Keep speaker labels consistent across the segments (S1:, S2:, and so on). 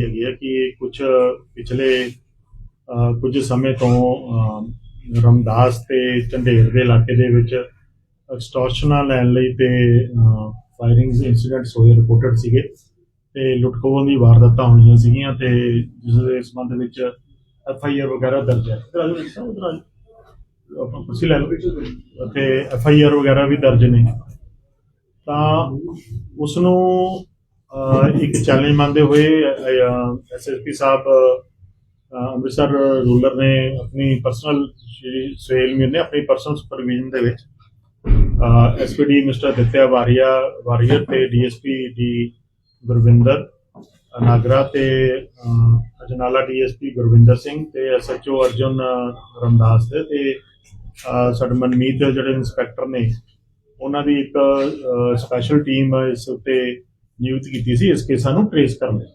S1: ਇਹੀ ਹੈਗੀ ਹੈ ਕਿ ਕੁਝ ਪਿਛਲੇ ਕੁਝ ਸਮੇਂ ਤੋਂ ਰਮਦਾਸ ਤੇ ਝੰਡੇਰ ਦੇ ਇਲਾਕੇ ਦੇ ਵਿੱਚ ਐਕਸਟੋਰਸ਼ਨਾਂ ਲੈਣ ਲਈ ਤੇ ਫਾਇਰਿੰਗਸ ਇਨਸੀਡੈਂਟਸ ਹੋਏ ਰਿਪੋਰਟਡ ਸੀਗੇ ਤੇ ਲੁੱਟਖੋਹਾਂ ਦੀ ਵਾਰਦਾਤਾਂ ਹੋਈਆਂ ਸੀਗੀਆਂ ਤੇ ਜਿਸ ਦੇ ਸੰਬੰਧ ਵਿੱਚ ਐਫ ਆਈ ਆਰ ਵਗੈਰਾ ਦਰਜ ਹੈ। ਇੱਧਰ ਕੁਰਸੀ ਲੈ ਲਓ। ਤੇ ਐਫ ਆਈ ਆਰ ਵਗੈਰਾ ਵੀ ਦਰਜ ਨੇ। ਤਾਂ ਉਸ ਨੂੰ ਇੱਕ ਚੈਲੰਜ ਮੰਨਦੇ ਹੋਏ ਐਸਐਸਪੀ ਸਾਹਿਬ ਅੰਮ੍ਰਿਤਸਰ ਰੂਲਰ ਨੇ ਆਪਣੀ ਪਰਸਨਲ ਸ਼੍ਰੀ ਸੁਹੇਲ ਮੀਰ ਨੇ ਆਪਣੀ ਪਰਸਨਲ ਸੁਪਰਵਿਜ਼ਨ ਦੇ ਵਿੱਚ ਐਸਪੀਡੀ ਮਿਸਟਰ ਦਿੱਤਿਆ ਵਾਰੀਆ ਵਾਰੀਅਰ ਤੇ ਡੀਐਸਪੀ ਡੀ ਗੁਰਵਿੰਦਰ ਨਾਗਰਾ ਤੇ ਅਹ, ਅਜਨਾਲਾ ਡੀਐਸਪੀ ਗੁਰਵਿੰਦਰ ਸਿੰਘ ਤੇ ਐਸਐਚਓ ਅਰਜੁਨ ਰਮਦਾਸ ਦੇ ਤੇ ਸਾਡੇ ਮਨਮੀਤ ਜਿਹੜੇ ਇੰਸਪੈਕਟਰ ਨੇ ਉਹਨਾਂ ਦੀ ਇੱਕ ਸਪੈਸ਼ਲ ਟੀਮ ਇਸ ਉੱਤੇ ਨਿਯੁਕਤ ਕੀਤੀ ਸੀ ਇਸ ਕੇਸਾਂ ਨੂੰ ਟ੍ਰੇਸ ਕਰਨ ਲਈ।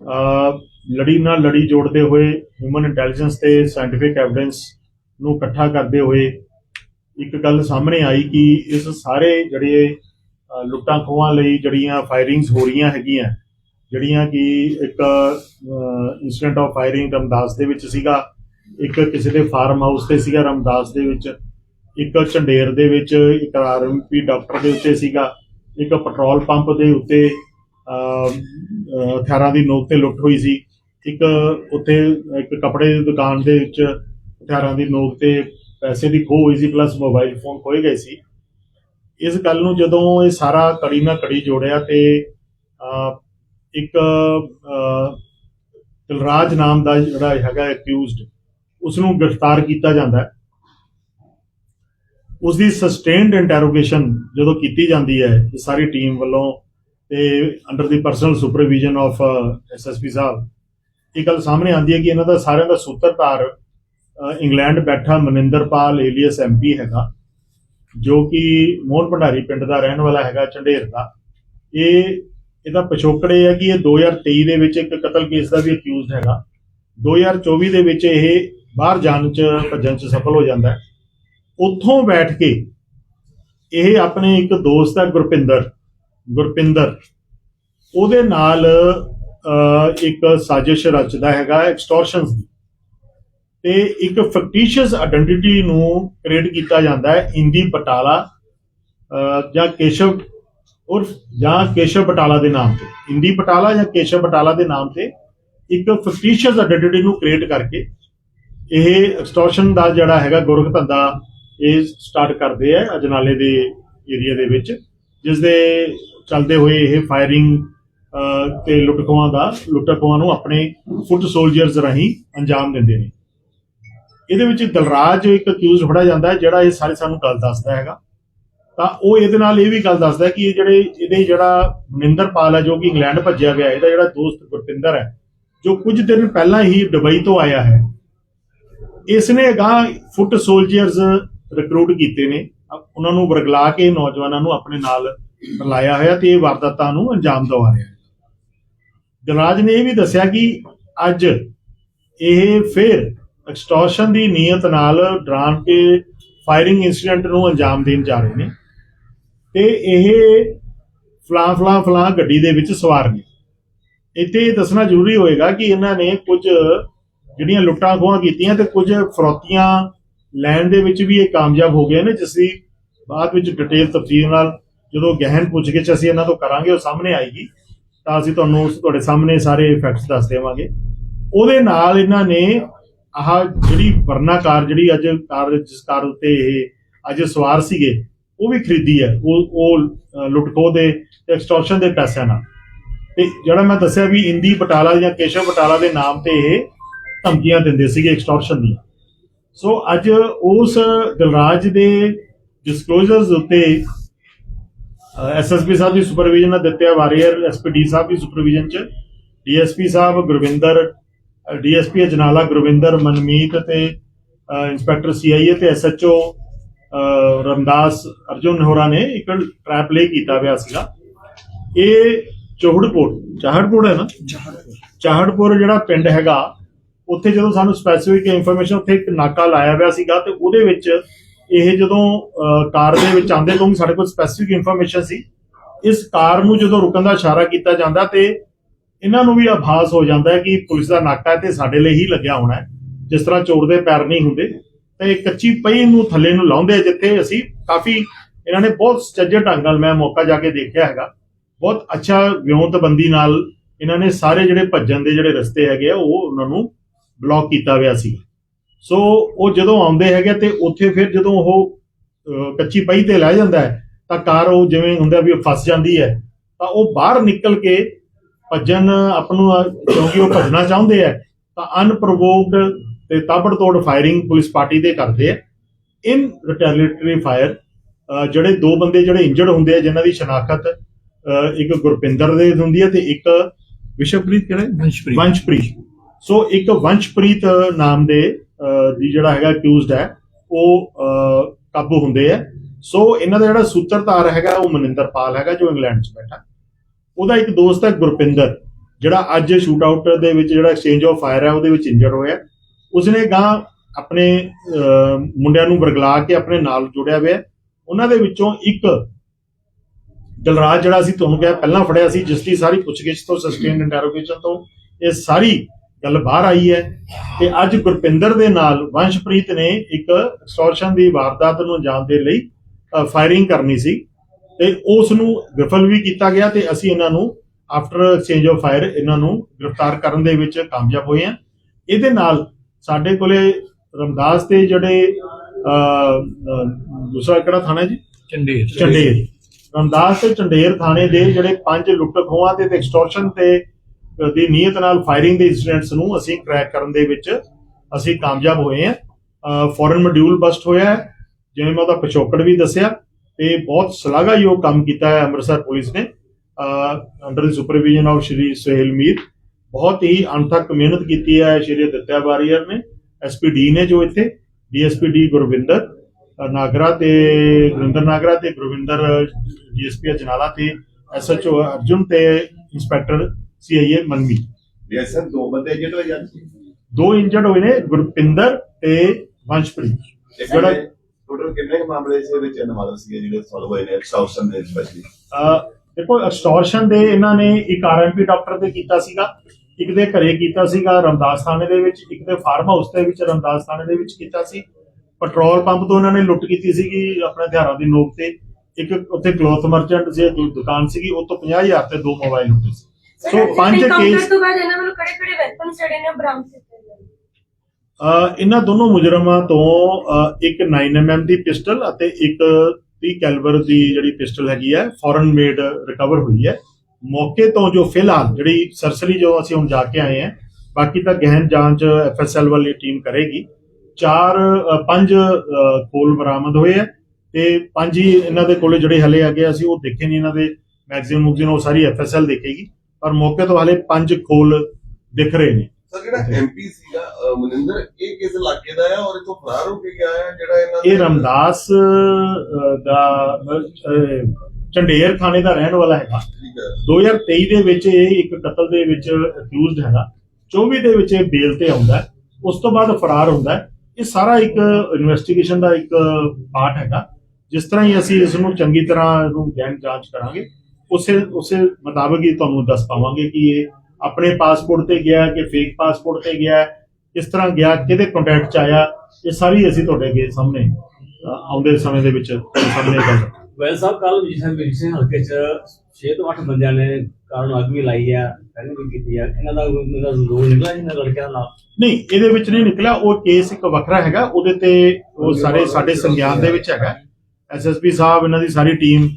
S1: ਅਹ, ਲੜੀ ਨਾਲ ਲੜੀ ਜੋੜਦੇ ਹੋਏ ਹਿਊਮਨ ਇੰਟੈਲੀਜੈਂਸ ਤੇ ਸਾਇੰਟੀਫਿਕ ਐਵੀਡੈਂਸ ਨੂੰ ਇਕੱਠਾ ਕਰਦੇ ਹੋਏ ਇੱਕ ਗੱਲ ਸਾਹਮਣੇ ਆਈ ਕਿ ਇਸ ਸਾਰੇ ਜਿਹੜੇ ਲੁੱਟਾਂ ਖੋਹਾਂ ਲਈ ਜਿਹੜੀਆਂ ਫਾਇਰਿੰਗਸ ਹੋ ਰਹੀਆਂ ਹੈਗੀਆਂ ਜਿਹੜੀਆਂ ਕਿ ਇੱਕ ਇਨਸੀਡੈਂਟ ਆਫ ਫਾਇਰਿੰਗ ਰਮਦਾਸ ਦੇ ਵਿੱਚ ਸੀਗਾ ਇੱਕ ਕਿਸੇ ਦੇ ਫਾਰਮ ਹਾਊਸ ਤੇ ਸੀਗਾ ਰਮਦਾਸ ਦੇ ਵਿੱਚ ਇੱਕ ਝੰਡੇਰ ਦੇ ਵਿੱਚ ਇੱਕ ਆਰਐਮਪੀ ਡਾਕਟਰ ਦੇ ਉੱਤੇ ਸੀਗਾ ਇੱਕ ਪੈਟਰੋਲ ਪੰਪ ਦੇ ਉੱਤੇ ਅਹ, ਹਥਿਆਰਾਂ ਦੀ ਨੋਕ ਤੇ ਲੁੱਟ ਹੋਈ ਸੀ। ਇੱਕ ਉੱਥੇ ਇੱਕ ਕੱਪੜੇ ਦੀ ਦੁਕਾਨ ਦੇ ਵਿੱਚ ਹਥਿਆਰਾਂ ਦੀ ਨੋਕ ਤੇ ਪੈਸੇ ਦੀ ਖੋਹ ਹੋਈ ਸੀ ਪਲੱਸ ਮੋਬਾਈਲ ਫੋਨ ਖੋਏ ਗਏ ਸੀ। ਇਸ ਗੱਲ ਨੂੰ ਜਦੋਂ ਇਹ ਸਾਰਾ ਕੜੀ ਨਾਲ ਕੜੀ ਜੋੜਿਆ ਤੇ ਇੱਕ ਦਿਲਰਾਜ ਨਾਮ ਦਾ ਜਿਹੜਾ ਹੈਗਾ ਐਕਿਊਜ਼ਡ ਉਸ ਨੂੰ ਗ੍ਰਿਫਤਾਰ ਕੀਤਾ ਜਾਂਦਾ ਹੈ। ਉਸ ਦੀ ਸਸਟੇਨਡ ਇੰਟਰੋਗੇਸ਼ਨ ਜਦੋਂ ਕੀਤੀ ਜਾਂਦੀ ਹੈ, ਇਹ ਸਾਰੀ ਟੀਮ ਵੱਲੋਂ ਤੇ ਅੰਡਰ ਦੀ ਪਰਸਨਲ ਸੁਪਰਵਿਜ਼ਨ ਆਫ ਐਸਐਸਪੀ ਸਾਹਿਬ, ਇਹ ਗੱਲ ਸਾਹਮਣੇ ਆਉਂਦੀ ਹੈ ਕਿ ਇਹਨਾਂ ਦਾ ਸਾਰਿਆਂ ਦਾ ਸੂਤਰਧਾਰ ਇੰਗਲੈਂਡ ਬੈਠਾ ਮਨਿੰਦਰਪਾਲ ਏਲੀਅਸ ਐਮਪੀ ਹੈਗਾ, ਜੋ ਕਿ ਮੋਹਨ ਭੰਡਾਰੀ ਪਿੰਡ ਦਾ ਰਹਿਣ ਵਾਲਾ ਹੈਗਾ, ਝੰਡੇਰ ਦਾ। ਇਹ, ਇਹਦਾ ਪਿਛੋਕੜ ਇਹ ਹੈ ਕਿ ਇਹ 2023 ਦੇ ਵਿੱਚ ਇੱਕ ਕਤਲ ਕੇਸ ਦਾ ਵੀ ਅਕਿਊਜ਼ਡ ਹੈਗਾ। 2024 ਦੇ ਵਿੱਚ ਇਹ ਬਾਹਰ ਜਾਣ ਚ, ਭੱਜਣ ਚ ਸਫਲ ਹੋ ਜਾਂਦਾ ਹੈ। ਉੱਥੋਂ ਬੈਠ ਕੇ ਇਹ ਆਪਣੇ ਇੱਕ ਦੋਸਤ ਹੈ ਗੁਰਪਿੰਦਰ ਗੁਰਪਿੰਦਰ। ਉਹਦੇ ਨਾਲ ਇੱਕ ਸਾਜ਼ਿਸ਼ ਰਚਦਾ ਹੈਗਾ ਐਕਸਟੋਰਸ਼ਨਸ ਦੀ। ਤੇ ਇੱਕ ਫਿਕਟੀਸ਼ੀਅਸ ਆਇਡੈਂਟੀਟੀ ਨੂੰ ਕ੍ਰੀਏਟ ਕੀਤਾ ਜਾਂਦਾ ਹੈ, ਇੰਦੀ ਬਟਾਲਾ ਜਾਂ ਕੇਸ਼ਵ ਉਰਫ ਜਾਂ ਕੇਸ਼ਵ ਬਟਾਲਾ ਦੇ ਨਾਮ ਤੇ। ਇੰਦੀ ਬਟਾਲਾ ਜਾਂ ਕੇਸ਼ਵ ਬਟਾਲਾ ਦੇ ਨਾਮ ਤੇ ਇੱਕ ਫਿਕਟੀਸ਼ੀਅਸ ਆਇਡੈਂਟੀਟੀ ਨੂੰ ਕ੍ਰੀਏਟ ਕਰਕੇ ਇਹ ਐਕਸਟੋਰਸ਼ਨ ਦਾ ਜਿਹੜਾ ਹੈਗਾ ਗੁਰਖ ਧੰਦਾ ਇਹ ਸਟਾਰਟ ਕਰਦੇ ਆ ਅਜਨਾਲੇ ਦੇ ਏਰੀਆ ਦੇ ਵਿੱਚ ਜਿਸ ਦੇ ਚੱਲਦੇ ਹੋਏ ਇਹ ਫਾਇਰਿੰਗ ਤੇ ਲੁੱਟਖੋਆਂ ਦਾ ਲੁੱਟਖੋਆਂ ਨੂੰ ਆਪਣੇ ਫੁੱਟ ਸੋਲਜਰਸ ਰਾਹੀਂ ਅੰਜਾਮ ਦਿੰਦੇ ਨੇ। ਇਹਦੇ ਵਿੱਚ ਦਲਰਾਜ ਇੱਕ ਅਕਿਊਜ਼ ਫੜਿਆ ਜਾਂਦਾ ਹੈ, ਜਿਹੜਾ ਇਹ ਸਾਰੇ ਸਾਨੂੰ ਗੱਲ ਦੱਸਦਾ ਹੈਗਾ। ਤਾਂ ਉਹ ਇਹਦੇ ਨਾਲ ਇਹ ਵੀ ਗੱਲ ਦੱਸਦਾ ਕਿ ਇਹ ਜਿਹੜੇ, ਇਹਦੇ ਜਿਹੜਾ ਮਨਿੰਦਰਪਾਲ ਹੈ, ਜੋ ਕਿ ਇੰਗਲੈਂਡ ਭੱਜਿਆ ਗਿਆ ਇਹਦਾ ਜਿਹੜਾ ਦੋਸਤ ਗੁਰਪਿੰਦਰ ਹੈ, ਜੋ ਕੁਝ ਦਿਨ ਪਹਿਲਾਂ ਹੀ ਦੁਬਈ ਤੋਂ ਆਇਆ ਹੈ। ਇਸ ਨੇ ਅਗਾਂਹ ਫੁੱਟ ਸੋਲਜਰਸ ਰਿਕਰੂਟ ਕੀਤੇ ਨੇ। ਅ- ਉਹਨਾਂ ਨੂੰ ਵਰਗਲਾ ਕੇ ਨੌਜਵਾਨਾਂ ਨੂੰ ਆਪਣੇ ਨਾਲ ਰਲਾਇਆ ਹੋਇਆ ਤੇ ਇਹ ਵਾਰਦਾਤਾਂ ਨੂੰ ਅੰਜਾਮ ਦਵਾ ਰਿਹਾ ਹੈ। ਦਿਲਰਾਜ ਨੇ ਇਹ ਵੀ ਦੱਸਿਆ ਕਿ ਅੱਜ ਇਹ ਫਿਰ ਐਕਸਟੋਰਸ਼ਨ ਦੀ ਨੀਅਤ ਨਾਲ ਡਰਾਨ ਕੇ ਫਾਇਰਿੰਗ ਇਨਸੀਡੈਂਟ ਨੂੰ ਅੰਜਾਮ ਦੇਣ ਜਾ ਰਹੇ ਨੇ ਤੇ ਇਹ ਫਲਾਂ ਫਲਾਂ ਫਲਾਂ ਗੱਡੀ ਦੇ ਵਿੱਚ ਸਵਾਰ ਨੇ। ਇੱਥੇ ਇਹ ਦੱਸਣਾ ਜ਼ਰੂਰੀ ਹੋਏਗਾ ਕਿ ਇਹਨਾਂ ਨੇ ਕੁਝ ਜਿਹੜੀਆਂ ਲੁੱਟਾਂ ਖੋਹਾਂ ਕੀਤੀਆਂ ਤੇ ਕੁਝ ਫਰੋਤੀਆਂ ਲੈਣ ਦੇ ਵਿੱਚ ਵੀ ਇਹ ਕਾਮਯਾਬ ਹੋ ਗਏ ਨੇ ਜਿਸ ਦੀ ਬਾਅਦ ਵਿੱਚ ਡਿਟੇਲ ਤਫਸੀਲ ਨਾਲ ਜਦੋਂ ਗਹਿਨ ਪੁੱਛਗਿੱਛ ਅਸੀਂ ਇਹਨਾਂ ਤੋਂ ਕਰਾਂਗੇ ਉਹ ਸਾਹਮਣੇ ਆਏਗੀ ਤਾਂ ਅਸੀਂ ਤੁਹਾਨੂੰ ਤੁਹਾਡੇ ਸਾਹਮਣੇ ਸਾਰੇ ਫੈਕਟਸ ਦੱਸ ਦੇਵਾਂਗੇ। ਉਹਦੇ ਨਾਲ ਇਹਨਾਂ ਨੇ ਆਹ ਜਿਹੜੀ ਵਰਨਾਕਾਰ ਜਿਹੜੀ ਅੱਜ ਕਾਰ ਜਿਸ ਕਾਰ ਉੱਤੇ ਇਹ ਅੱਜ ਸਵਾਰ ਸੀਗੇ ਉਹ ਵੀ ਖਰੀਦੀ ਹੈ। ਉਹ ਉਹ ਅ, ਦੇ ਐਕਸਟੋਰਸ਼ਨ ਦੇ ਪੈਸਿਆਂ ਨਾਲ। ਤੇ ਜਿਹੜਾ ਮੈਂ ਦੱਸਿਆ ਵੀ ਇੰਦੀ ਬਟਾਲਾ ਜਾਂ ਕੇਸ਼ਵ ਬਟਾਲਾ ਦੇ ਨਾਮ ਤੇ ਇਹ ਧਮਕੀਆਂ ਦਿੰਦੇ ਸੀਗੇ ਐਕਸਟੋਰਸ਼ਨ ਦੀਆਂ। ਸੋ ਅੱਜ ਉਸ ਦਿਲਰਾਜ ਦੇ ਡਿਸਕਲੋਜ਼ਰਸ ਉੱਤੇ ਐਸਐਸਪੀ ਸਾਹਿਬ ਦੀ ਸੁਪਰਵਿਜ਼ਨ ਨਾਲ ਦਿੱਤਿਆ ਵਾਰੀਅਰ ਐਸਪੀਡੀ ਸਾਹਿਬ ਦੀ ਸੁਪਰਵਿਜ਼ਨ ਚ ਡੀਐਸਪੀ ਸਾਹਿਬ ਗੁਰਵਿੰਦਰ ਡੀਐਸਪੀ ਅਜਨਾਲਾ ਗੁਰਵਿੰਦਰ ਮਨਮੀਤ ਤੇ ਇੰਸਪੈਕਟਰ ਸੀਆਈਏ ਤੇ ਐਸਐਚਓ ਰਮਦਾਸ ਅਰਜੁਨ ਹੋਰਾ ਨੇ ਇੱਕ ਟ੍ਰੈਪ ਲੇ ਕੀਤਾ ਹੋਇਆ ਸੀਗਾ। ਇਹ ਚੋਹੜਪੁਰ ਚਾਹੜਪੁਰ ਹੈ ਨਾ? ਚਾਹੜਪੁਰ ਜਿਹੜਾ ਪਿੰਡ ਹੈਗਾ ਉੱਥੇ ਜਦੋਂ ਸਾਨੂੰ ਸਪੈਸੀਫਿਕ ਇਨਫੋਰਮੇਸ਼ਨ ਉੱਥੇ ਇੱਕ ਨਾਕਾ ਲਾਇਆ ਹੋਇਆ ਸੀਗਾ ਤੇ ਉਹਦੇ ਵਿੱਚ ਇਹ ਜਦੋਂ ਕਾਰ ਦੇ ਵਿੱਚ ਆਂਦੇ ਕਿਉਂਕਿ ਸਾਡੇ ਕੋਲ ਸਪੈਸੀਫਿਕ ਇਨਫੋਰਮੇਸ਼ਨ ਸੀ। ਇਸ ਕਾਰ ਨੂੰ ਜਦੋਂ ਰੁਕਣ ਦਾ ਇਸ਼ਾਰਾ ਕੀਤਾ ਜਾਂਦਾ ਤੇ ਇਹਨਾਂ ਨੂੰ ਵੀ ਆਭਾਸ ਹੋ ਜਾਂਦਾ ਕਿ ਪੁਲਿਸ ਦਾ ਨਾਕਾ ਤੇ ਸਾਡੇ ਲਈ ਹੀ ਲੱਗਿਆ ਹੋਣਾ ਹੈ, ਜਿਸ ਤਰ੍ਹਾਂ ਚੋਰ ਦੇ ਪੈਰ ਨਹੀਂ ਹੁੰਦੇ। ਤੇ ਕੱਚੀ ਪਈ ਨੂੰ ਥੱਲੇ ਨੂੰ ਲਾਉਂਦੇ ਜਿੱਥੇ ਅਸੀਂ ਕਾਫੀ ਇਹਨਾਂ ਨੇ ਬਹੁਤ ਸੱਜੇ ਢੰਗ ਨਾਲ ਮੈਂ ਮੌਕਾ ਜਾ ਕੇ ਦੇਖਿਆ ਹੈਗਾ। ਬਹੁਤ ਅੱਛਾ ਵਿਉਂਤਬੰਦੀ ਨਾਲ ਇਹਨਾਂ ਨੇ ਸਾਰੇ ਜਿਹੜੇ ਭੱਜਣ ਦੇ ਜਿਹੜੇ ਰਸਤੇ ਹੈਗੇ ਆ, ਉਹ ਉਹਨਾਂ ਨੂੰ ਬਲੌਕ ਕੀਤਾ ਹੋਇਆ ਸੀ। ਸੋ ਉਹ ਜਦੋਂ ਆਉਂਦੇ ਹੈਗੇ ਤੇ ਉੱਥੇ ਫਿਰ ਜਦੋਂ ਉਹ ਕੱਚੀ ਪਈ ਤੇ ਲੈ ਜਾਂਦਾ ਹੈ ਤਾਂ ਕਾਰ ਉਹ ਜਿਵੇਂ ਹੁੰਦਾ ਵੀ ਉਹ ਫਸ ਜਾਂਦੀ ਹੈ। ਤਾਂ ਉਹ ਬਾਹਰ ਨਿਕਲ ਕੇ ਭੱਜਣ ਆਪ ਨੂੰ ਕਿਉਂਕਿ ਉਹ ਭੱਜਣਾ ਚਾਹੁੰਦੇ ਆ ਤਾਂ ਅਨਪ੍ਰੋਵੋਕਡ ਤੇ ਤਾਬੜਤੋੜ ਫਾਇਰਿੰਗ ਪੁਲਿਸ ਪਾਰਟੀ ਦੇ ਕਰਦੇ ਆ ਇਨ ਰਿਟੈਲੀਟਰੀ ਫਾਇਰ ਜਿਹੜੇ ਦੋ ਬੰਦੇ ਜਿਹੜੇ ਇੰਜਰਡ ਹੁੰਦੇ ਆ ਜਿਨ੍ਹਾਂ ਦੀ ਸ਼ਨਾਖਤ ਇੱਕ ਗੁਰਪਿੰਦਰ ਦੇ ਹੁੰਦੀ ਹੈ ਤੇ ਇੱਕ ਵਿਸ਼ਵਪ੍ਰੀਤ ਕਿਹੜਾ ਹੈ?
S2: ਵੰਸ਼ਪ੍ਰੀਤ।
S1: ਵੰਸ਼ਪ੍ਰੀਤ। ਸੋ ਇੱਕ ਵੰਸ਼ਪ੍ਰੀਤ ਨਾਮ ਦੇ ਦੀ ਜਿਹੜਾ ਹੈਗਾ ਅਕਿਊਜ਼ਡ ਹੈ, ਉਹ ਕਾਬੂ ਹੁੰਦੇ ਆ। ਸੋ ਇਹਨਾਂ ਦਾ ਜਿਹੜਾ ਸੂਤਰਧਾਰ ਹੈਗਾ, ਉਹ ਮਨਿੰਦਰਪਾਲ ਹੈਗਾ, ਜੋ ਇੰਗਲੈਂਡ 'ਚ ਬੈਠਾ। ਉਹਦਾ ਇੱਕ ਦੋਸਤ ਹੈ ਗੁਰਪਿੰਦਰ, ਜਿਹੜਾ ਅੱਜ ਸ਼ੂਟ ਆਊਟ ਦੇ ਵਿੱਚ ਜਿਹੜਾ ਐਕਸਚੇਂਜ ਆਫ ਫਾਇਰ ਹੈ, ਉਹਦੇ ਵਿੱਚ ਇੰਜਰ ਹੋਇਆ। ਉਸਨੇ ਗਾਂ ਆਪਣੇ ਮੁੰਡਿਆਂ ਨੂੰ ਵਰਗਲਾ ਕੇ ਆਪਣੇ ਨਾਲ ਜੁੜਿਆ ਹੋਇਆ। ਉਹਨਾਂ ਦੇ ਵਿੱਚੋਂ ਇੱਕ ਦਲਰਾਜ ਜਿਹੜਾ ਅਸੀਂ ਤੁਹਾਨੂੰ ਕਿਹਾ ਪਹਿਲਾਂ ਫੜਿਆ ਸੀ, ਜਿਸ ਦੀ ਸਾਰੀ ਪੁੱਛਗਿੱਛ ਤੋਂ ਸਸਪੈਂਡ ਇੰਟਰੋਗੇਸ਼ਨ ਤੋਂ, ਇਹ ਸਾਰੀ ਗੱਲ ਬਾਹਰ ਆਈ ਹੈ ਤੇ ਅੱਜ ਗੁਰਪਿੰਦਰ ਦੇ ਨਾਲ ਵੰਸ਼ਪ੍ਰੀਤ ਨੇ ਇੱਕ ਐਕਸਟੋਰਸ਼ਨ ਦੀ ਵਾਰਦਾਤ ਨੂੰ ਅੰਜਾਮ ਦੇਣ ਲਈ ਫਾਇਰਿੰਗ ਕਰਨੀ ਸੀ ਤੇ ਉਸ ਨੂੰ ਗ੍ਰਿਫਲ ਵੀ ਕੀਤਾ ਗਿਆ ਤੇ ਅਸੀਂ ਇਹਨਾਂ ਨੂੰ ਆਫਟਰ ਐਕਸਚੇਂਜ ਆਫ ਫਾਇਰ ਇਹਨਾਂ ਨੂੰ ਗ੍ਰਿਫਤਾਰ ਕਰਨ ਦੇ ਵਿੱਚ ਕਾਮਯਾਬ ਹੋਏ ਹਾਂ। ਇਹਦੇ ਨਾਲ ਸਾਡੇ ਕੋਲੇ ਰਮਦਾਸ ਦੇ ਜਿਹੜੇ ਦੂਸਰਾ ਕਿਹੜਾ ਥਾਣਾ ਜੀ?
S2: ਚੰਡੇਰ
S1: ਚੰਡੇਰ ਰਮਦਾਸ ਤੇ ਚੰਡੇਰ ਥਾਣੇ ਦੇ ਜਿਹੜੇ ਪੰਜ ਲੁੱਟ ਖੋਹਾਂ ਤੇ ਐਕਸਟੋਰਸ਼ਨ ਤੇ ਦੀ ਨੀਅਤ ਨਾਲ ਫਾਇਰਿੰਗ ਦੇ ਇਨਸੀਡੈਂਟਸ ਨੂੰ ਅਸੀਂ ਕ੍ਰੈਕ ਕਰਨ ਦੇ ਵਿੱਚ ਅਸੀਂ ਕਾਮਯਾਬ ਹੋਏ ਹਾਂ। ਫੋਰਨ ਮੋਡਿਊਲ ਬਸਟ ਹੋਇਆ ਹੈ। ਜਿਵੇਂ ਮੈਂ ਉਹਦਾ ਪਿਛੋਕੜ ਵੀ ਦੱਸਿਆ ਤੇ ਬਹੁਤ ਸ਼ਲਾਘਾਯੋਗ ਕੰਮ ਕੀਤਾ ਹੈ ਅੰਮ੍ਰਿਤਸਰ ਪੁਲਿਸ ਨੇ। ਅੰਡਰ ਦੀ ਸੁਪਰਵਿਜ਼ਨ ਆਫ ਸ਼੍ਰੀ ਸੁਹੇਲ ਮੀਰ। ਬਹੁਤ ਹੀ ਅਣਥੱਕ ਮਿਹਨਤ ਕੀਤੀ ਹੈ ਸ਼੍ਰੀ ਦਿੱਤਿਆ ਵਾਰੀਅਰ ਨੇ। ਐਸਪੀਡੀ ਨੇ ਜੋ ਇੱਥੇ ਡੀਐਸਪੀਡੀ ਗੁਰਵਿੰਦਰ ਨਾਗਰਾ ਤੇ ਗੁਰਿੰਦਰ ਨਾਗਰਾ ਤੇ ਗੁਰਵਿੰਦਰ ਡੀਐਸਪੀ ਅਜਨਾਲਾ ਤੇ ਐਸਐਚਓ ਅਰਜੁਨ ਤੇ ਇੰਸਪੈਕਟਰ ਸੀਆਈਏ ਮਨਵੀ
S3: ਇਹ ਸਰ ਦੋ ਬੰਦੇ ਜਿਹੜੇ ਹੋਏ ਜਾਂਦੇ
S1: ਦੋ ਇੰਜਰਡ ਹੋਏ ਨੇ ਗੁਰਪਿੰਦਰ ਤੇ ਵੰਸ਼ਪ੍ਰੀਤ। ਜਿਹੜਾ-
S3: ਟੋਟਲ ਕਿੰਨੇ ਮਾਮਲੇ ਇਸ ਵਿੱਚ ਇਨਵੋਲਵ ਸੀਗੇ ਜਿਹੜੇ ਸੋਲਵ ਹੋਏ ਨੇ? ਐਕਸਟ੍ਰਾਕਸ਼ਨ ਦੇ ਸਪੈਸ਼ਲੀ
S1: ਦੇਖੋ ਐਕਸਟੋਰਸ਼ਨ ਦੇ ਇਹਨਾਂ ਨੇ ਇੱਕ ਆਰਐਮਪੀ ਡਾਕਟਰ ਤੇ ਕੀਤਾ ਸੀਗਾ ਇੱਕ ਦੇ ਘਰੇ ਕੀਤਾ ਸੀਗਾ ਰਮਦਾਸ ਥਾਣੇ ਦੇ ਵਿੱਚ ਇੱਕ ਦੇ ਫਾਰਮ ਹਾਊਸ ਦੇ ਵਿੱਚ ਰਮਦਾਸ ਥਾਣੇ ਦੇ ਵਿੱਚ ਕੀਤਾ ਸੀ। ਪੈਟਰੋਲ ਪੰਪ ਤੋਂ ਇਹਨਾਂ ਨੇ ਲੁੱਟ ਕੀਤੀ ਸੀਗੀ ਆਪਣੇ ਹਥਿਆਰਾਂ ਦੀ ਨੋਕ ਤੇ। ਇੱਕ ਉੱਥੇ ਕਲੋਥ ਮਰਚੈਂਟ ਸੀ ਦੁਕਾਨ ਸੀਗੀ ਉਹ ਤੋਂ 50000 ਤੇ ਦੋ ਮੋਬਾਈਲ ਲੁੱਟੇ ਸੀ। ਸੋ ਪੰਜ ਕੇਸ
S4: ਤੋਂ ਬਾਅਦ ਇਹਨਾਂ ਵੱਲੋਂ ਕਿਹੜੇ ਕਿਹੜੇ ਵੈਪਨਸ ਜਿਹੜੇ ਨੇ ਬਰਾਮਦ ਕੀਤੇ ਗਏ
S1: ਇਹਨਾਂ ਦੋਨੋਂ ਮੁਜਰਮਾਂ ਤੋਂ ਇੱਕ 9mm ਦੀ ਪਿਸਟਲ ਅਤੇ ਇੱਕ 30 ਕੈਲੀਬਰ ਦੀ ਜਿਹੜੀ ਪਿਸਟਲ ਹੈਗੀ ਹੈ ਫੋਰਨ ਮੇਡ ਰਿਕਵਰ ਹੋਈ ਹੈ। ਮੌਕੇ ਤੋਂ ਜੋ ਫਿਲਹਾਲ ਜਿਹੜੀ ਸਰਸਰੀ ਜੋ ਅਸੀਂ ਹੁਣ ਜਾ ਕੇ ਆਏ ਹਾਂ ਬਾਕੀ ਤਾਂ ਗਹਿਨ ਜਾਂਚ ਐਫਐਸਐਲ ਵਾਲੀ ਟੀਮ ਕਰੇਗੀ। ਚਾਰ ਪੰਜ ਖੋਲ ਬਰਾਮਦ ਹੋਏ ਹੈ ਤੇ ਪੰਜ ਹੀ ਇਹਨਾਂ ਦੇ ਕੋਲੇ ਜਿਹੜੇ ਹਲੇ ਹੈਗੇ ਅਸੀਂ ਉਹ ਦੇਖੇ ਨਹੀਂ ਇਹਨਾਂ ਦੇ। ਮੈਗਜ਼ੀਨ ਮੁਗਜ਼ੀਨ ਉਹ ਸਾਰੀ ਐਫਐਸਐਲ ਦੇਖੇਗੀ। ਪਰ ਮੌਕੇ ਤੋਂ ਹਲੇ ਪੰਜ ਖੋਲ ਦਿਖ ਰਹੇ ਨੇ।
S3: ਸਰ ਜਿਹੜਾ ਐਮਪੀ ਸੀਗਾ ਅਹ, ਮਨਿੰਦਰ ਇਹ ਕਿਸ ਇਲਾਕੇ ਦਾ ਹੈ ਔਰ ਇਥੋਂ ਫਰਾਰ ਹੋ ਕੇ ਗਿਆ ਹੈ ਜਿਹੜਾ ਇਹਨਾਂ
S1: ਇਹ ਰਮਦਾਸ ਅਹ, ਦਾ ਅਹ, ਚੰਡੇਰ ਥਾਣੇ ਦਾ ਰਹਿਣ ਵਾਲਾ ਹੈਗਾ।
S3: ਠੀਕ ਹੈ।
S1: 2023 ਦੇ ਵਿੱਚ ਇਹ ਇੱਕ ਕਤਲ ਦੇ ਵਿੱਚ ਅਕਿਊਜ਼ਡ ਹੈਗਾ। 24 ਦੇ ਵਿੱਚ ਇਹ ਬੇਲ ਤੇ ਆਉਂਦਾ। ਉਸ ਤੋਂ ਬਾਅਦ ਫਰਾਰ ਹੁੰਦਾ। ਇਹ ਸਾਰਾ ਇੱਕ ਇਨਵੈਸਟੀਗੇਸ਼ਨ ਦਾ ਇੱਕ ਪਾਰਟ ਹੈਗਾ। ਜਿਸ ਤਰ੍ਹਾਂ ਹੀ ਅਸੀਂ ਇਸ ਨੂੰ ਚੰਗੀ ਤਰ੍ਹਾਂ ਇਹਨੂੰ ਗਹਿਨ ਜਾਂਚ ਕਰਾਂਗੇ। ਉਸੇ ਉਸੇ ਮੁਤਾਬਕ ਹੀ ਤੁਹਾਨੂੰ ਦੱਸ ਪਾਵਾਂਗੇ ਕਿ ਇਹ ਆਪਣੇ ਪਾਸਪੋਰਟ ਤੇ ਗਿਆ ਕਿ ਫੇਕ ਪਾਸਪੋਰਟ ਤੇ ਗਿਆ ਕਿਸ ਤਰ੍ਹਾਂ ਗਿਆ ਕਿਹਦੇ ਕੰਟੈਕਟ ਚ ਆਇਆ ਇਹ ਸਾਰੀ ਅਸੀਂ ਤੁਹਾਡੇ ਅੱਗੇ ਸਾਹਮਣੇ ਆਉਂਦੇ ਸਮੇਂ ਦੇ ਵਿੱਚ ਸਾਹਮਣੇ ਗੱਲ
S5: ਵੈਲ ਸਾਹਿਬ ਕੱਲ ਵੀਰ ਸਿੰਘ ਹਲਕੇ ਚ 6 ਤੋਂ 8 ਬੰਦਿਆਂ ਨੇ ਕਾਰਨ ਵੀ ਲਾਈ ਆ ਪਹਿਲਾਂ ਵੀ ਕੀਤੀ ਆ ਇਹਨਾਂ ਦਾ ਮੇਰਾ ਰੋਲ ਨਿਕਲਿਆ ਇਹਨਾਂ ਲੜਕਿਆਂ ਨਾਲ?
S1: ਨਹੀਂ ਇਹਦੇ ਵਿੱਚ ਨਹੀਂ ਨਿਕਲਿਆ ਉਹ ਕੇਸ ਇੱਕ ਵੱਖਰਾ ਹੈਗਾ ਉਹਦੇ ਤੇ ਉਹ ਸਾਰੇ ਸਾਡੇ ਸੰਗਿਆਨ ਦੇ ਵਿੱਚ ਹੈਗਾ। ਐਸਐਸਪੀ ਸਾਹਿਬ ਇਹਨਾਂ ਦੀ ਸਾਰੀ ਟੀਮ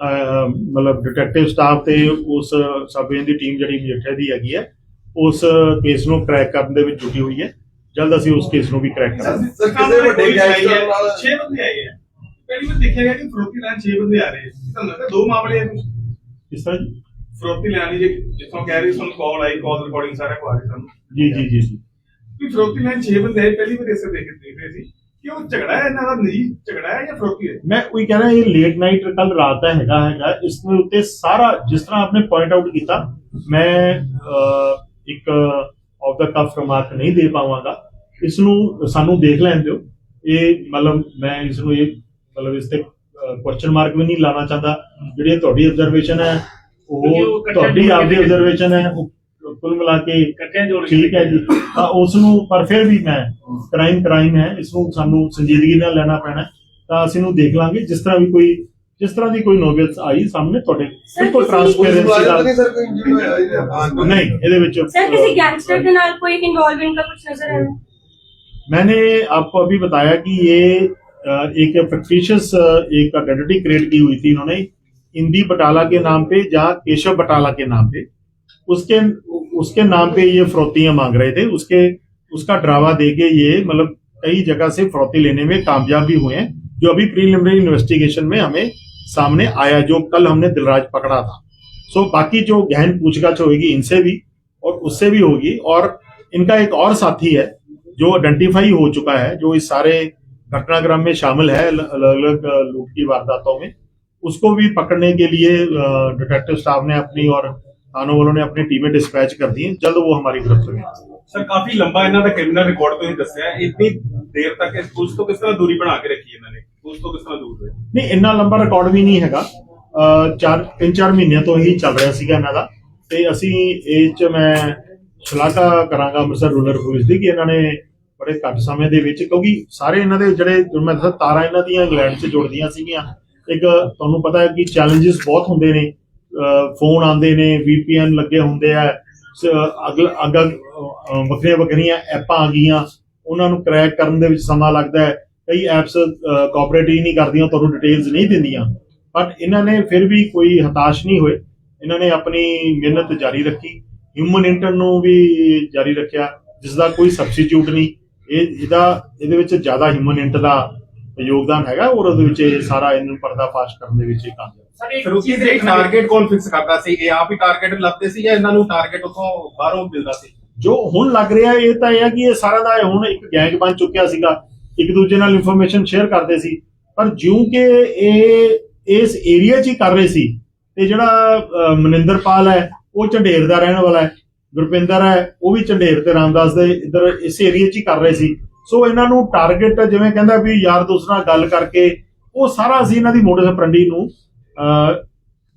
S1: ਮਤਲਬ ਡਿਟੈਕਟਿਵ ਸਟਾਫ ਤੇ ਉਸ ਸਬੇ ਦੀ ਟੀਮ ਜਿਹੜੀ ਮਜੀਠੇ ਦੀ ਹੈਗੀ ਹੈ ਉਸ ਕੇਸ ਨੂੰ ਕ੍ਰੈਕ ਕਰਨ ਦੇ ਵਿੱਚ ਜੁਟੀ ਹੋਈ ਹੈ। ਜਲਦ ਅਸੀਂ ਉਸ ਕੇਸ ਨੂੰ ਵੀ ਕ੍ਰੈਕ ਕਰਾਂਗੇ।
S3: ਸਰ ਕਿਸੇ ਵੱਡੇ ਗੈਂਗਸਟਰ ਨਾਲ
S6: 6 ਬੰਦੇ ਆਏ ਹੈ ਪਹਿਲੀ ਵਾਰ ਦੇਖਿਆ ਗਿਆ ਕਿ ਫਰੋਤੀ ਲੈਣ 6 ਬੰਦੇ ਆ ਰਹੇ ਸੀ ਤੁਹਾਨੂੰ ਲੱਗਦਾ ਦੋ ਮਾਮਲੇ ਹੈ ਕੁਛ?
S1: ਇਸ ਤਰ੍ਹਾਂ?
S6: ਫਰੋਤੀ ਲੈਣ ਦੀ ਜਿੱਥੋਂ ਕਹਿ ਰਹੇ ਸਾਨੂੰ ਕਾਲ ਆਈ ਕਾਲ ਰਿਕਾਰਡਿੰਗ ਸਾਰਾ ਕੋ ਆ ਰਹੀ ਸਾਨੂੰ।
S1: ਜੀ ਜੀ ਜੀ ਜੀ।
S6: ਕਿ ਫਰੋਤੀ ਲੈਣ 6 ਬੰਦੇ ਆਏ ਪਹਿਲੀ ਵਾਰ ਇਸੇ ਦੇਖ ਦੇਖ ਰਹੇ ਸੀ। ਕਿ ਉਹ ਝਗੜਾ ਹੈ ਇਹਨਾਂ ਦਾ ਨਿੱਜੀ ਝਗੜਾ ਹੈ ਜਾਂ ਫਰੋਤੀ ਹੈ?
S1: ਮੈਂ ਉਹੀ ਕਹਿ ਰਿਹਾ ਇਹ ਲੇਟ ਨਾਈਟ ਕੱਲ ਰਾਤ ਦਾ ਹੈਗਾ ਹੈਗਾ। ਇਸ ਦੇ ਉੱਤੇ ਸਾਰਾ ਜਿਸ ਤਰ੍ਹਾਂ ਆਪਨੇ ਪੁਆਇੰਟ ਆਊਟ ਕੀਤਾ ਮੈਂ ਅਹ, ਇੱਕ ਆਫ ਦਾ ਕਫ ਰਿਮਾਰਕ ਨਹੀਂ ਦੇ ਪਾਵਾਂਗਾ। ਇਸ ਨੂੰ ਸਾਨੂੰ ਦੇਖ ਲੈਣ ਦਿਓ। ਇਹ ਮਤਲਬ ਮੈਂ ਇਸ ਨੂੰ ਇਹ ਮਤਲਬ ਇਸ ਤੇ ਕੁਐਸਚਨ ਮਾਰਕ ਵੀ ਨਹੀਂ ਲਾਣਾ ਚਾਹੁੰਦਾ। ਜਿਹੜੀ ਇਹ ਤੁਹਾਡੀ ਆਬਜ਼ਰਵੇਸ਼ਨ ਹੈ
S5: ਕਿਉਂਕਿ
S1: ਉਹ
S5: ਉਹ content
S1: ਤੁਹਾਡੀ
S5: ਨੂੰ
S1: ਆਪਦੀ ਆਬਜ਼ਰਵੇਸ਼ਨ ਹੈ ਉਹ ਕੁੱਲ ਮਿਲਾ ਕੇ
S5: ਇਕੱਠੇ ਜੋੜ ਕੇ
S1: ਠੀਕ ਹੈ ਜੀ ਤਾਂ ਉਸ ਨੂੰ ਪਰ ਫਿਰ ਵੀ ਮੈਂ ਕ੍ਰਾਈਮ ਕ੍ਰਾਈਮ ਹੈ ਇਸ ਨੂੰ ਸਾਨੂੰ ਸੰਜੀਦਗੀ ਨਾਲ ਲੈਣਾ ਪੈਣਾ ਹੈ। ਤਾਂ ਅਸੀਂ ਨੂੰ ਦੇਖ ਲਾਂਗੇ ਜਿਸ ਤਰ੍ਹਾਂ ਵੀ ਕੋਈ ਜਿਸ ਤਰ੍ਹਾਂ ਦੀ ਕੋਈ ਨੋਬਲ ਆਈ ਸਾਹਮਣੇ ਤੁਹਾਡੇ ਬਿਲਕੁਲ
S4: ਕਿਸੇ-
S3: ਪੁਲਿਸ
S1: ਟ੍ਰਾਂਸਪੇਰੈਂਸੀ
S3: ਮੁਲਾਜ਼ਮ
S1: ਨਾਲ
S3: ਨਹੀਂ ਸਰ ਕੋਈ ਇੰਜਰੀ ਹੋਇਆ ਇਹਦੇ?
S1: ਨਹੀਂ ਇਹਦੇ ਵਿੱਚ
S4: सर किसी गैंगस्टर के नाल कोई इन्वॉल्वमेंट का कुछ नजर आया
S1: मैंने आपको अभी बताया कि ये अ, एक फिक्टिशियस एक आइडेंटिटी क्रिएट की हुई थी इन्होंने इंदी बटाला के नाम पे जहाँ केशव बटाला के नाम पे उसके उसके नाम पे ये फरौतियाँ मांग रहे थे। उसके, उसका ड्रावा दे के ये मतलब कई जगह से फरौती लेने में कामयाब भी हुए हैं, जो अभी प्रीलिमिनरी इन्वेस्टिगेशन में हमें सामने आया, जो कल हमने दिलराज पकड़ा था। सो बाकी जो गहन पूछताछ होगी, इनसे भी और उससे भी होगी। और इनका एक और साथी है, जो आइडेंटिफाई हो चुका है, जो इस सारे घटनाक्रम में शामिल है अलग अलग लूट की वारदातों में, उसको भी पकड़ने के लिए डिटेक्टिव स्टाफ ने अपनी और थानों वालों ने अपनी टीमें डिस्पैच कर दी हैं जल्द वो हमारी गिरफ्त में आएंगे।
S6: ਸਰ ਕਾਫੀ ਲੰਬਾ ਇਹਨਾਂ ਦਾ ਕ੍ਰਿਮੀਨਲ ਰਿਕਾਰਡ ਤੁਸੀਂ ਦੱਸਿਆ ਹੈ। ਇੰਨੀ ਦੇਰ ਤੱਕ ਇਸ ਪੁਲਿਸ ਤੋਂ ਕਿਸ ਤਰ੍ਹਾਂ ਦੂਰੀ ਬਣਾ ਕੇ ਰੱਖੀ ਇਹਨਾਂ ਨੇ ਪੁਲਿਸ ਤੋਂ ਕਿਸ ਤਰ੍ਹਾਂ ਦੂਰ ਰਹੇ
S1: ਨਹੀਂ ਇੰਨਾ ਲੰਬਾ ਰਿਕਾਰਡ ਵੀ ਨਹੀਂ ਹੈਗਾ ਅਹ ਚਾਰ ਤਿੰਨ ਚਾਰ ਮਹੀਨਿਆਂ ਤੋਂ ਹੀ ਚੱਲ ਰਿਹਾ ਸੀਗਾ ਇਹਨਾਂ ਦਾ ਤੇ ਅਸੀਂ ਇਹ ਚ ਮੈਂ ਸ਼ਲਾਘਾ ਕਰਾਂਗਾ ਅੰਮ੍ਰਿਤਸਰ ਰੂਰਲ ਪੁਲਿਸ ਦੀ ਕਿ ਇਹਨਾਂ ਨੇ ਬੜੇ ਘੱਟ ਸਮੇਂ ਦੇ ਵਿੱਚ ਕਿਉਂਕਿ ਸਾਰੇ ਇਹਨਾਂ ਦੇ ਜਿਹੜੇ ਜੋ ਮੈਂ ਦੱਸਿਆ ਤਾਰਾਂ ਇਹਨਾਂ ਦੀਆਂ ਇੰਗਲੈਂਡ 'ਚ ਜੁੜਦੀਆਂ ਸੀਗੀਆਂ ਇੱਕ ਤੁਹਾਨੂੰ ਪਤਾ ਹੈ ਕਿ ਚੈਲੰਜਸ ਬਹੁਤ ਹੁੰਦੇ ਨੇ ਫੋਨ ਆਉਂਦੇ ਨੇ VPN ਲੱਗੇ ਹੁੰਦੇ ਆ ਅਗਲ ਅਗਲ ਵੱਖਰੀਆਂ ਵੱਖਰੀਆਂ ਐਪਾਂ ਆ ਗਈਆਂ, ਉਹਨਾਂ ਨੂੰ ਕ੍ਰੈਕ ਕਰਨ ਦੇ ਵਿੱਚ ਸਮਾਂ ਲੱਗਦਾ ਹੈ। ਕਈ ਐਪਸ ਕੋਆਪਰੇਟ ਹੀ ਨਹੀਂ ਕਰਦੀਆਂ, ਤੁਹਾਨੂੰ ਡਿਟੇਲਸ ਨਹੀਂ ਦਿੰਦੀਆਂ। ਬਟ ਇਹਨਾਂ ਨੇ ਫਿਰ ਵੀ ਕੋਈ ਹਤਾਸ਼ ਨਹੀਂ ਹੋਏ। ਇਹਨਾਂ ਨੇ ਆਪਣੀ ਮਿਹਨਤ ਜਾਰੀ ਰੱਖੀ। ਹਿਊਮਨ ਇੰਟਰ ਨੂੰ ਵੀ ਜਾਰੀ ਰੱਖਿਆ ਜਿਸ ਦਾ ਕੋਈ ਸਬਸਟੀਟਿਊਟ ਨਹੀਂ। ਇਹ ਇਹਦਾ ਇਹਦੇ ਵਿੱਚ ਜ਼ਿਆਦਾ ਹਿਊਮਨ ਇੰਟ ਦਾ ਯੋਗਦਾਨ ਹੈਗਾ, ਔਰ ਉਹਦੇ ਵਿੱਚ ਇਹ ਸਾਰਾ ਇਹਨੂੰ ਪਰਦਾਫਾਸ਼ ਕਰਨ ਦੇ ਵਿੱਚ ਇਹ ਕਾਮਯਾਬ
S2: ਸਰ ਇੱਕ
S6: ਫਿਰ
S2: ਚੀਜ਼
S6: ਉਸੇ
S2: ਦੇਖਣਾ
S6: ਟਾਰਗੇਟ ਕੌਣ ਫਿਕਸ ਕਰਦਾ ਸੀ ਇਹ ਆਪ ਹੀ ਟਾਰਗੇਟ ਲੱਭਦੇ ਸੀ ਜਾਂ ਇਹਨਾਂ ਨੂੰ ਟਾਰਗੇਟ ਉਥੋਂ ਬਾਹਰੋਂ ਮਿਲਦਾ ਸੀ?
S1: ਜੋ ਹੁਣ ਲੱਗ ਰਿਹਾ ਇਹ ਤਾਂ ਇਹ ਹੈ ਕਿ ਇਹ ਸਾਰਾ ਦਾ ਹੁਣ ਇੱਕ ਗੈਂਗ ਬਣ ਚੁੱਕਿਆ ਸੀਗਾ ਇੱਕ ਦੂਜੇ ਨਾਲ ਇਨਫੋਰਮੇਸ਼ਨ ਸ਼ੇਅਰ ਕਰਦੇ ਸੀ। ਪਰ ਜਿਉਂ ਕਿ ਇਹ ਇਸ ਏਰੀਆ 'ਚ ਹੀ ਕਰ ਰਹੇ ਸੀ ਤੇ ਜਿਹੜਾ ਅਹ, ਮਨਿੰਦਰਪਾਲ ਹੈ ਉਹ ਝੰਡੇਰ ਦਾ ਰਹਿਣ ਵਾਲਾ ਹੈ ਗੁਰਪਿੰਦਰ ਹੈ ਉਹ ਵੀ ਝੰਡੇਰ ਤੇ ਰਾਮਦਾਸ ਦੇ ਇੱਧਰ ਇਸ ਏਰੀਆ 'ਚ ਹੀ ਕਰ ਰਹੇ ਸੀ। ਸੋ ਇਹਨਾਂ ਨੂੰ ਟਾਰਗੇਟ ਜਿਵੇਂ ਕਹਿੰਦਾ ਵੀ ਯਾਰ ਦੋਸਤ ਨਾਲ ਗੱਲ ਕਰਕੇ ਉਹ ਸਾਰਾ ਅਸੀਂ ਇਹਨਾਂ ਦੀ ਆਪਰੈਂਡੀ ਨੂੰ।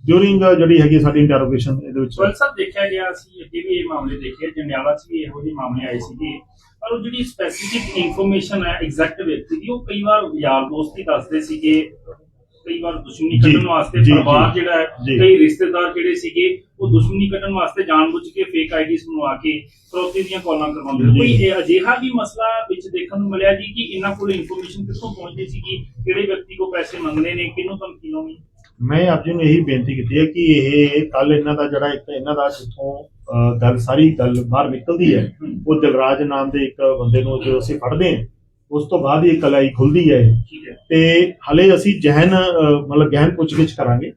S1: ਡਿਊਰਿੰਗ ਜਿਹੜੀ ਹੈਗੀ ਸਾਡੀ ਇੰਟਰੋਗੇਸ਼ਨ ਇਹਦੇ ਵਿੱਚ
S2: ਸਰ ਸਾਹਿਬ ਦੇਖਿਆ ਗਿਆ ਸੀ ਅੱਗੇ ਵੀ ਇਹ ਮਾਮਲੇ ਦੇਖੇ ਜੰਡਿਆਲਾ 'ਚ ਵੀ ਇਹੋ ਜਿਹੇ ਮਾਮਲੇ ਆਏ ਸੀਗੇ ਪਰ ਉਹ ਜਿਹੜੀ ਸਪੈਸੀਫਿਕ ਇਨਫੋਰਮੇਸ਼ਨ ਹੈ ਐਗਜ਼ੈਕਟ ਵਿਅਕਤੀ ਦੀ ਉਹ ਕਈ ਵਾਰ ਯਾਰ ਦੋਸਤ ਹੀ ਦੱਸਦੇ ਸੀਗੇ ਕਈ ਵਾਰ ਦੁਸ਼ਮਣੀ ਕੱਢਣ ਵਾਸਤੇ ਪਰਿਵਾਰ ਜਿਹੜਾ ਹੈ। ਕਈ ਰਿਸ਼ਤੇਦਾਰ ਜਿਹੜੇ ਸੀਗੇ ਉਹ ਦੁਸ਼ਮਣੀ ਕੱਢਣ ਵਾਸਤੇ ਜਾਣਬੁੱਝ ਕੇ ਫੇਕ ਆਈਡੀਜ਼ ਬਣਵਾ ਕੇ ਫਰੋਤੀ ਦੀਆਂ ਕਾਲਾਂ ਕਰਵਾਉਂਦੇ। ਕੋਈ ਇਹ ਅਜਿਹਾ ਵੀ ਮਸਲਾ ਵਿੱਚ ਦੇਖਣ ਨੂੰ ਮਿਲਿਆ ਜੀ ਕਿ ਇਹਨਾਂ ਕੋਲ ਇਨਫੋਰਮੇਸ਼ਨ ਕਿੱਥੋਂ ਪਹੁੰਚਦੀ ਸੀ ਕਿ ਕਿਹੜੇ ਵਿਅਕਤੀ ਕੋ ਪੈਸੇ ਮੰਗਦੇ ਨੇ ਕਿਹਨੂੰ ਧਮਕੀ ਲਾਉਣੀ
S1: ਮੈਂ ਆਪ ਜੀ ਨੂੰ ਇਹੀ ਬੇਨਤੀ ਕੀਤੀ ਹੈ ਕਿ ਇਹ ਕੱਲ ਇਹਨਾਂ ਦਾ ਜਿਹੜਾ ਇੱਕ ਇਹਨਾਂ ਦਾ ਜਿੱਥੋਂ ਗੱਲ ਸਾਰੀ ਗੱਲ ਬਾਹਰ ਨਿਕਲਦੀ ਹੈ ਉਹ ਦਿਲਰਾਜ ਨਾਮ ਦੇ ਇੱਕ ਬੰਦੇ ਨੂੰ ਜਦੋਂ ਅਸੀਂ ਫੜਦੇ ਹਾਂ ਉਸ ਤੋਂ ਬਾਅਦ ਇਹ ਕਲਾਈ ਖੁੱਲਦੀ ਹੈ ਇਹ।
S2: ਠੀਕ ਹੈ।
S1: ਤੇ ਹਲੇ ਅਸੀਂ ਜਹਨ ਮਤਲਬ ਗਹਿਨ ਪੁੱਛਗਿੱਛ ਕਰਾਂਗੇ।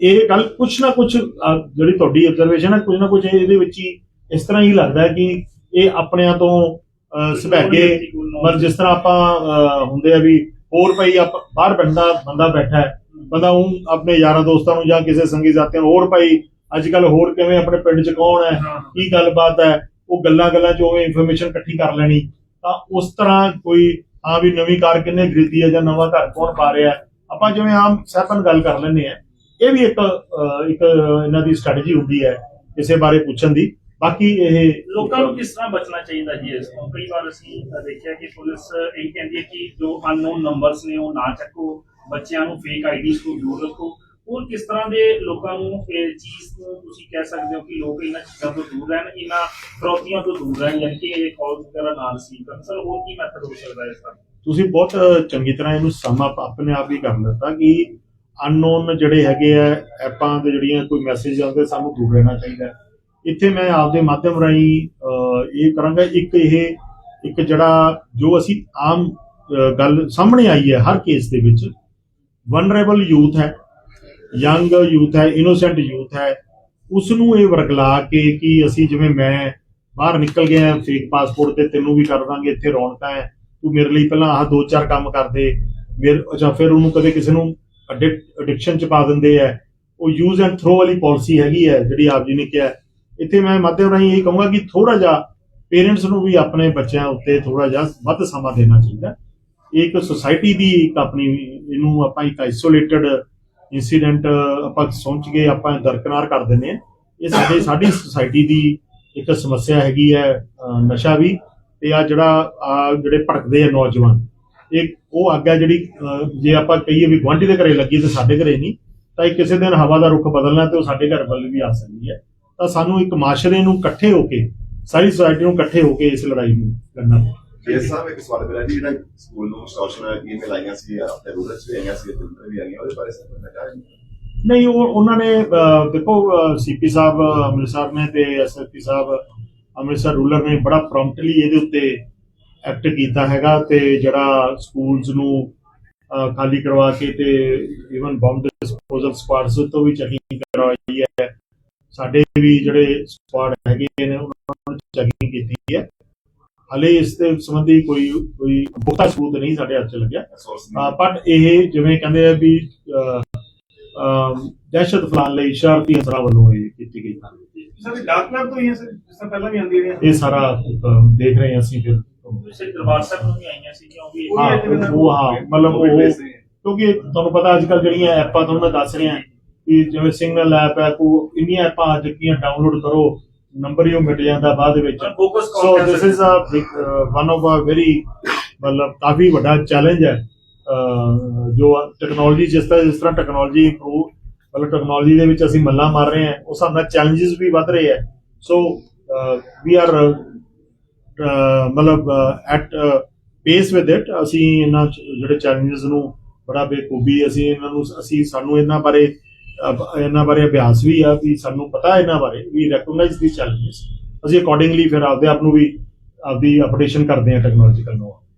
S1: ਇਹ ਗੱਲ ਕੁਛ ਨਾ ਕੁਛ ਜਿਹੜੀ ਤੁਹਾਡੀ ਅਬਜ਼ਰਵੇਸ਼ਨ ਹੈ ਕੁਝ ਨਾ ਕੁਝ ਇਹਦੇ ਵਿੱਚ ਹੀ ਇਸ ਤਰ੍ਹਾਂ ਹੀ ਲੱਗਦਾ ਹੈ ਕਿ ਇਹ ਆਪਣਿਆਂ ਤੋਂ ਸੁਭਾਗੇ ਮਤਲਬ ਜਿਸ ਤਰ੍ਹਾਂ ਆਪਾਂ ਹੁੰਦੇ ਆ ਵੀ ਹੋਰ ਭਾਈ ਆਪ ਬਾਹਰ ਬੰਦਾ ਬੰਦਾ ਬੈਠਾ ਹੈ ਬੰਦਾ ਉਹ ਆਪਣੇ ਯਾਰਾਂ ਦੋਸਤਾਂ ਨੂੰ ਜਾਂ ਕਿਸੇ ਸੰਗੀ ਸਾਥੀਆਂ ਨੂੰ ਹੋਰ ਭਾਈ ਅੱਜ ਕੱਲ ਹੋਰ ਕਿਵੇਂ ਆਪਣੇ ਪਿੰਡ 'ਚ ਕੌਣ ਹੈ ਕੀ ਗੱਲਬਾਤ ਹੈ ਉਹ ਗੱਲਾਂ ਗੱਲਾਂ 'ਚ ਉਹ ਇਨਫੋਰਮੇਸ਼ਨ ਇਕੱਠੀ ਕਰ ਲੈਣੀ। ਤਾਂ ਉਸ ਤਰ੍ਹਾਂ ਕੋਈ ਹਾਂ ਵੀ ਨਵੀਂ ਕਾਰ ਕਿੰਨੇ ਖਰੀਦੀ ਹੈ ਜਾਂ ਨਵਾਂ ਘਰ ਕੌਣ ਪਾ ਰਿਹਾ ਹੈ ਆਪਾਂ ਜਿਵੇਂ ਆਮ ਸੈਪਨ ਗੱਲ ਕਰ ਲੈਂਦੇ ਆ ਇਹ ਵੀ ਇੱਕ ਇੱਕ ਇਹਨਾਂ ਦੀ ਸਟ੍ਰੈਟਜੀ ਹੁੰਦੀ ਹੈ ਕਿਸੇ ਬਾਰੇ ਪੁੱਛਣ ਦੀ। ਬਾਕੀ ਇਹ
S2: ਲੋਕਾਂ ਨੂੰ ਕਿਸ ਤਰ੍ਹਾਂ ਬਚਣਾ ਚਾਹੀਦਾ ਜੀ ਇਸ ਤੋਂ? ਕਈ ਵਾਰ ਅਸੀਂ ਦੇਖਿਆ ਕਿ ਪੁਲਿਸ ਇਹ ਕਹਿੰਦੀ ਹੈ ਕਿ ਜੋ ਅਨਨੋਨ ਨੰਬਰਸ ਨੇ ਉਹ ਨਾ ਚੱਕੋ। ਬੱਚਿਆਂ ਨੂੰ ਫੇਕ ਆਈਡੀਜ਼ ਤੋਂ ਦੂਰ ਰੱਖੋ। ਹੋਰ ਕਿਸ ਤਰ੍ਹਾਂ ਦੇ ਲੋਕਾਂ ਨੂੰ ਇਹ ਚੀਜ਼ ਨੂੰ ਤੁਸੀਂ ਕਹਿ ਸਕਦੇ ਹੋ ਕਿ ਲੋਕ ਇਹਨਾਂ ਚੀਜ਼ਾਂ ਤੋਂ ਦੂਰ ਰਹਿਣ, ਇਹਨਾਂ ਫਰੋਤੀਆਂ ਤੋਂ ਦੂਰ ਰਹਿਣ, ਯਾਨੀ ਕਿ ਇਹ ਕਾਲ ਵਗੈਰਾ ਨਾ ਰਿਸੀਵ ਕਰਨ ਸਰ, ਹੋਰ ਕੀ ਮੈਥਡ ਹੋ ਸਕਦਾ ਇਸ ਦਾ?
S1: ਤੁਸੀਂ ਬਹੁਤ ਚੰਗੀ ਤਰ੍ਹਾਂ ਇਹਨੂੰ ਸਮ ਅਪ ਆਪਣੇ ਆਪ ਹੀ ਕਰ ਦਿੱਤਾ ਕਿ ਅਨਨੋਨ ਜਿਹੜੇ ਹੈਗੇ ਆ, ਐਪਾਂ ਤੇ ਜਿਹੜੀਆਂ ਕੋਈ ਮੈਸੇਜ ਆਉਂਦੇ, ਸਾਨੂੰ ਦੂਰ ਰਹਿਣਾ ਚਾਹੀਦਾ ਹੈ। ਇੱਥੇ ਮੈਂ ਆਪਦੇ ਮਾਧਿਅਮ ਰਾਹੀਂ ਇਹ ਕਰਾਂਗਾ, ਇੱਕ ਇਹ, ਇੱਕ ਜਿਹੜਾ ਜੋ ਅਸੀਂ ਆਮ ਗੱਲ ਸਾਹਮਣੇ ਆਈ ਹੈ ਹਰ ਕੇਸ ਦੇ ਵਿੱਚ ਵਨਰੇਬਲ ਯੂਥ ਹੈ ਯੰਗ ਯੂਥ ਹੈ ਇਨੋਸੈਂਟ ਯੂਥ ਹੈ ਉਸ ਨੂੰ ਇਹ ਵਰਗਲਾ ਕੇ ਕਿ ਅਸੀਂ ਜਿਵੇਂ ਮੈਂ ਬਾਹਰ ਨਿਕਲ ਗਿਆ ਫੇਕ ਪਾਸਪੋਰਟ ਤੇ ਤੈਨੂੰ ਵੀ ਕਰ ਦਾਂਗੇ, ਇੱਥੇ ਰੌਣਕਾਂ ਹੈ, ਤੂੰ ਮੇਰੇ ਲਈ ਪਹਿਲਾਂ ਆਹ ਦੋ ਚਾਰ ਕੰਮ ਕਰਦੇ ਮੇਰੇ ਫਿਰ ਅੱਛਾ, ਫਿਰ ਉਹਨੂੰ ਕਦੇ ਕਿਸੇ ਨੂੰ ਐਡਿਕਸ਼ਨ ਚ ਪਾ ਦਿੰਦੇ ਆ ਉਹ ਯੂਜ਼ ਐਂਡ ਥਰੋ ਵਾਲੀ ਪਾਲਿਸੀ ਹੈਗੀ ਹੈ, ਜਿਹੜੀ ਆਪ ਜੀ ਨੇ ਕਿਹਾ। ਇੱਥੇ ਮੈਂ ਮਾਧਿਅਮ ਰਾਹੀਂ ਇਹ ਕਹੂੰਗਾ ਕਿ ਥੋੜਾ ਜਿਹਾ ਪੇਰੈਂਟਸ ਨੂੰ ਵੀ ਆਪਣੇ ਬੱਚਿਆਂ ਉੱਤੇ ਥੋੜਾ ਜਿਹਾ ਵੱਧ ਸਮਾਂ ਦੇਣਾ ਚਾਹੀਦਾ। ਇਹ ਇੱਕ ਸੁਸਾਇਟੀ ਦੀ ਇੱਕ ਆਪਣੀ, ਇਹਨੂੰ ਆਪਾਂ ਇੱਕ ਆਈਸੋਲੇਟਡ ਇਨਸੀਡੈਂਟ ਆਪਾਂ ਸੋਚ ਕੇ ਆਪਾਂ ਦਰਕਨਾਰ ਕਰ ਦਿੰਦੇ ਆ ਇਹ ਸਾਡੇ, ਸਾਡੀ ਸੁਸਾਇਟੀ ਦੀ ਇੱਕ ਸਮੱਸਿਆ ਹੈਗੀ ਹੈ ਨਸ਼ਾ ਵੀ ਤੇ ਆ ਜਿਹੜਾ ਆ ਜਿਹੜੇ ਭਟਕਦੇ ਆ ਨੌਜਵਾਨ, ਇਹ ਉਹ ਅੱਗ ਹੈ ਜਿਹੜੀ ਜੇ ਆਪਾਂ ਕਹੀਏ ਵੀ ਗੁਆਂਢੀ ਦੇ ਘਰੇ ਲੱਗੀ ਤੇ ਸਾਡੇ ਘਰੇ ਨਹੀਂ, ਤਾਂ ਇਹ ਕਿਸੇ ਦਿਨ ਹਵਾ ਦਾ ਰੁਖ ਬਦਲਣਾ ਤੇ ਉਹ ਸਾਡੇ ਘਰ ਵੱਲ ਵੀ ਆ ਸਕਦੀ ਹੈ। ਤਾਂ ਸਾਨੂੰ ਇੱਕ ਮਾਸ਼ਰੇ ਨੂੰ ਇਕੱਠੇ ਹੋ ਕੇ, ਸਾਰੀ ਸੋਸਾਇਟੀ ਨੂੰ ਇਕੱਠੇ ਹੋ ਕੇ ਇਸ ਲੜਾਈ ਨੂੰ ਲੜਨਾ ਪਊ
S7: ਸਾਹਿਬ ਇੱਕ ਸਵਾਲ ਮੇਰਾ ਜੀ ਜਿਹੜਾ ਸਕੂਲ ਨੂੰ ਸਟਾਰਸ਼ਨ ਈਮੇਲ ਆਈਆਂ ਸੀ ਆਪਣੇ ਰੂਰਲ ਚ ਵੀ ਆਈਆਂ ਸੀ ਤੇ ਵੀ ਆਈਆਂ ਉਹਦੇ ਬਾਰੇ ਸਰ ਮੈਂ ਕਹਾਂ
S1: ਨਹੀਂ ਉਹ ਉਹਨਾਂ ਨੇ ਦੇਖੋ ਸੀਪੀ ਸਾਹਿਬ ਅੰਮ੍ਰਿਤਸਰ ਨੇ ਤੇ ਐਸਐਸਪੀ ਸਾਹਿਬ ਅੰਮ੍ਰਿਤਸਰ ਰੂਲਰ ਨੇ ਬੜਾ ਪ੍ਰੋਮਪਟਲੀ ਇਹਦੇ ਉੱਤੇ ਐਕਟ ਕੀਤਾ ਹੈਗਾ ਤੇ ਜਿਹੜਾ ਸਕੂਲਸ ਨੂੰ ਖਾਲੀ ਕਰਵਾ ਕੇ ਤੇ ਇਵਨ ਬੰਬ ਡਿਸਪੋਜ਼ਲ ਸਪਾਟਸ ਤੋਂ ਵੀ ਚੈਕਿੰਗ ਕਰਵਾਈ ਹੈ ਸਾਡੇ ਵੀ ਜਿਹੜੇ ਸਪਾਟ ਹੈਗੇ ਨੇ ਉਹਨਾਂ ਨੂੰ ਚੈਕਿੰਗ ਕੀਤੀ ਹਲੇ ਇਸ ਦੇ ਸੰਬੰਧੀ ਕੋਈ ਕੋਈ ਪੁਖਤਾ ਸਬੂਤ ਨਹੀਂ ਸਾਡੇ ਹੱਥ 'ਚ ਲੱਗਿਆ। ਪਰ ਇਹ ਜਿਵੇਂ ਕਹਿੰਦੇ ਆ ਵੀ ਦਹਿਸ਼ਤ ਫੈਲਾਉਣ ਲਈ ਸ਼ਰਾਰਤੀ ਅਨਸਰਾਂ ਵੱਲੋਂ ਇਹ ਕੀਤੀ ਗਈ। ਹੈ।
S6: ਸਰ ਡਾਕ ਕਲੱਬ ਤੋਂ ਹੀ ਹੈ ਸਰ ਜਿਸ ਤਰ੍ਹਾਂ ਪਹਿਲਾਂ ਵੀ ਆਉਂਦੀ ਰਹੀਆਂ।
S1: ਇਹ ਸਾਰਾ ਦੇਖ ਰਹੇ ਅਸੀਂ ਫਿਰ।
S2: ਵੈਸੇ ਦਰਬਾਰ ਸਾਹਿਬ ਨੂੰ ਵੀ ਆਈਆਂ ਸੀਗੀਆਂ ਉਹ ਵੀ
S1: ਹਾਂ, ਉਹ- ਉਹ ਹਾਂ, ਮਤਲਬ ਉਹ- ਕਿਉਂਕਿ ਤੁਹਾਨੂੰ ਪਤਾ ਅੱਜ ਕੱਲ ਜਿਹੜੀਆਂ ਐਪਾਂ ਤੁਹਾਨੂੰ ਮੈਂ ਦੱਸ ਰਿਹਾ ਕਿ ਜਿਵੇਂ ਸਿਗਨਲ ਐਪ ਹੈ ਕੋ ਇੰਨੀਆਂ ਐਪਾਂ ਅੱਜ ਕੀਆਂ ਡਾਊਨਲੋਡ ਕਰੋ ਨੰਬਰ ਹੀ ਉਹ ਮਿਟ ਜਾਂਦਾ ਬਾਅਦ ਵਿੱਚ।
S2: Focus
S1: so this is uh one of uh very ਮਤਲਬ ਕਾਫੀ ਵੱਡਾ ਚੈਲੰਜ ਹੈ। ਜੋ ਟੈਕਨੋਲੋਜੀ ਜਿਸ ਤਰ੍ਹਾਂ ਜਿਸ ਤਰ੍ਹਾਂ ਟੈਕਨੋਲੋਜੀ ਇੰਪਰੂਵ ਮਤਲਬ ਟੈਕਨੋਲੋਜੀ ਦੇ ਵਿੱਚ ਅਸੀਂ ਮੱਲਾਂ ਮਾਰ ਰਹੇ ਹਾਂ ਉਸ ਹਿਸਾਬ ਨਾਲ ਚੈਲੰਜਸ ਵੀ ਵੱਧ ਰਹੇ ਹੈ। ਸੋ ਵੀ ਆਰ ਮਤਲਬ ਐਟ ਪੇਸ ਵਿਦ ਇਟ ਅਸੀਂ ਇਹਨਾਂ ਜਿਹੜੇ ਚੈਲੰਜਸ ਨੂੰ ਬੜਾ ਬੇਖੂਬੀ ਅਸੀਂ ਇਹਨਾਂ ਨੂੰ ਅਸੀਂ ਸਾਨੂੰ ਇਹਨਾਂ ਬਾਰੇ ਇਹਨਾਂ ਬਾਰੇ ਅਭਿਆਸ ਵੀ ਆ ਵੀ ਸਾਨੂੰ ਪਤਾ ਇਹਨਾਂ ਬਾਰੇ, ਵੀ ਰੈਕਗਨਾਈਜ਼ ਦੀ ਚੈਲੰਜਸ ਅਸੀਂ ਅਕੋਰਡਿੰਗਲੀ ਫਿਰ ਆਪਦੇ ਆਪ ਨੂੰ ਵੀ ਆਪਦੀ ਅਪਡੇਸ਼ਨ ਕਰਦੇ ਹਾਂ ਟੈਕਨੋਲੋਜੀਕਲ ਨੂੰ।